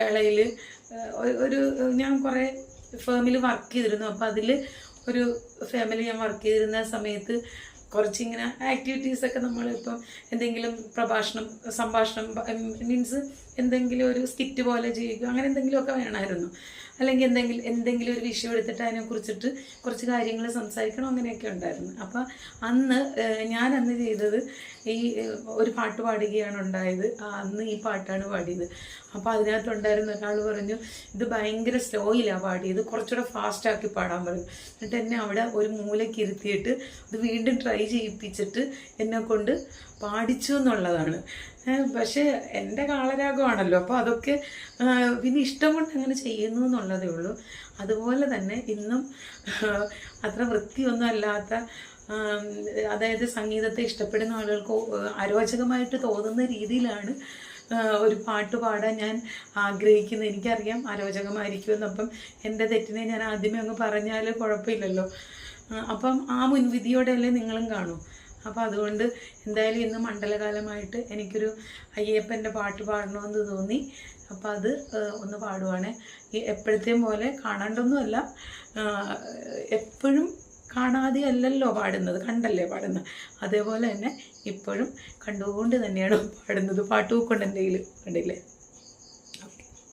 വേളയിൽ ഒരു ഞാൻ കുറേ ഫേമിൽ വർക്ക് ചെയ്തിരുന്നു. അപ്പോൾ അതിൽ ഒരു ഫാമിലി ഞാൻ വർക്ക് ചെയ്തിരുന്ന സമയത്ത് കുറച്ചിങ്ങനെ ആക്ടിവിറ്റീസൊക്കെ നമ്മളിപ്പം എന്തെങ്കിലും പ്രഭാഷണം സംഭാഷണം മീൻസ് എന്തെങ്കിലും ഒരു സ്കിറ്റ് പോലെ ചെയ്യുക അങ്ങനെ എന്തെങ്കിലുമൊക്കെ വേണമായിരുന്നു. അല്ലെങ്കിൽ എന്തെങ്കിലും എന്തെങ്കിലും ഒരു വിഷയം എടുത്തിട്ട് അതിനെ കുറിച്ചിട്ട് കുറച്ച് കാര്യങ്ങൾ സംസാരിക്കണം അങ്ങനെയൊക്കെ ഉണ്ടായിരുന്നു. അപ്പോൾ അന്ന് ഞാൻ അന്ന് ചെയ്തത് ഈ ഒരു പാട്ട് പാടുകയാണ് ഉണ്ടായത്. അന്ന് ഈ പാട്ടാണ് പാടിയത്. അപ്പോൾ അതിനകത്തുണ്ടായിരുന്ന ഒരാൾ പറഞ്ഞു ഇത് ഭയങ്കര സ്ലോയിലാണ് പാടിയത്. കുറച്ചുകൂടെ ഫാസ്റ്റാക്കി പാടാൻ പറഞ്ഞു എന്നിട്ട് എന്നെ അവിടെ ഒരു മൂലയ്ക്ക് ഇരുത്തിയിട്ട് അത് വീണ്ടും ട്രൈ ചെയ്യിപ്പിച്ചിട്ട് എന്നെ കൊണ്ട് പാടിച്ചു എന്നുള്ളതാണ്. പക്ഷേ എന്റെ കാളരാഗമാണല്ലോ. അപ്പോൾ അതൊക്കെ പിന്നെ ഇഷ്ടം കൊണ്ട് അങ്ങനെ ചെയ്യുന്നു എന്നുള്ളതേ ഉള്ളൂ. അതുപോലെ തന്നെ ഇന്നും അത്ര വൃത്തിയൊന്നും അല്ലാത്ത അതായത് സംഗീതത്തെ ഇഷ്ടപ്പെടുന്ന ആളുകൾക്ക് അരോചകമായിട്ട് തോന്നുന്ന രീതിയിലാണ് ഒരു പാട്ട് പാടാൻ ഞാൻ ആഗ്രഹിക്കുന്നത്. എനിക്കറിയാം അരോചകമായിരിക്കുമെന്ന്. അപ്പം എന്റെ തെറ്റിനെ ഞാൻ ആദ്യമേ അങ്ങ് പറഞ്ഞാൽ കുഴപ്പമില്ലല്ലോ. അപ്പം ആ മുൻവിധിയോടെയല്ലേ നിങ്ങളും കാണൂ. അപ്പോൾ അതുകൊണ്ട് എന്തായാലും ഇന്ന് മണ്ഡലകാലമായിട്ട് എനിക്കൊരു അയ്യപ്പന്റെ പാട്ട് പാടണമെന്ന് തോന്നി. അപ്പോൾ അത് ഒന്ന് പാടുവാണ്. ഈ എപ്പോഴത്തെയും പോലെ കാണാണ്ടൊന്നുമല്ല. എപ്പോഴും കാണാതെ അല്ലല്ലോ പാടുന്നത്. കണ്ടല്ലേ പാടുന്നത്. അതേപോലെ തന്നെ ഇപ്പോഴും കണ്ടുകൊണ്ട് തന്നെയാണ് പാടുന്നത്. പാട്ട് എന്റെ കയ്യിൽ കണ്ടില്ലേ?